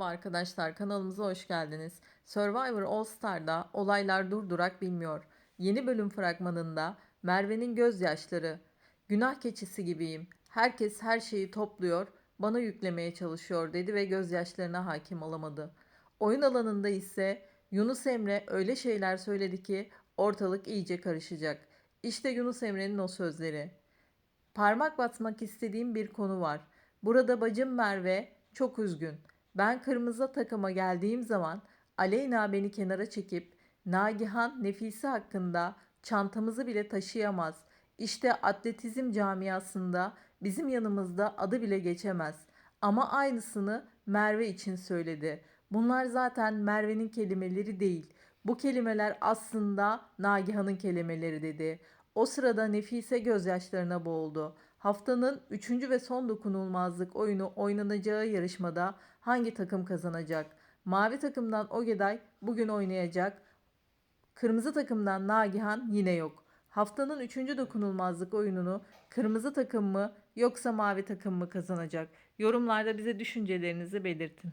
Arkadaşlar kanalımıza hoş geldiniz. Survivor All Star'da olaylar durdurak bilmiyor. Yeni bölüm fragmanında Merve'nin gözyaşları. Günah keçisi gibiyim. Herkes her şeyi topluyor, bana yüklemeye çalışıyor dedi ve gözyaşlarına hakim olamadı. Oyun alanında ise Yunus Emre öyle şeyler söyledi ki ortalık iyice karışacak. İşte Yunus Emre'nin o sözleri. Parmak basmak istediğim bir konu var. Burada bacım Merve çok üzgün. Ben kırmızı takıma geldiğim zaman Aleyna beni kenara çekip Nagihan Nefise hakkında çantamızı bile taşıyamaz. İşte atletizm camiasında bizim yanımızda adı bile geçemez. Ama aynısını Merve için söyledi. Bunlar zaten Merve'nin kelimeleri değil. Bu kelimeler aslında Nagihan'ın kelimeleri dedi. O sırada Nefise gözyaşlarına boğuldu. Haftanın 3. ve son dokunulmazlık oyunu oynanacağı yarışmada hangi takım kazanacak? Mavi takımdan Ogeday bugün oynayacak. Kırmızı takımdan Nagihan yine yok. Haftanın 3. dokunulmazlık oyununu kırmızı takım mı yoksa mavi takım mı kazanacak? Yorumlarda bize düşüncelerinizi belirtin.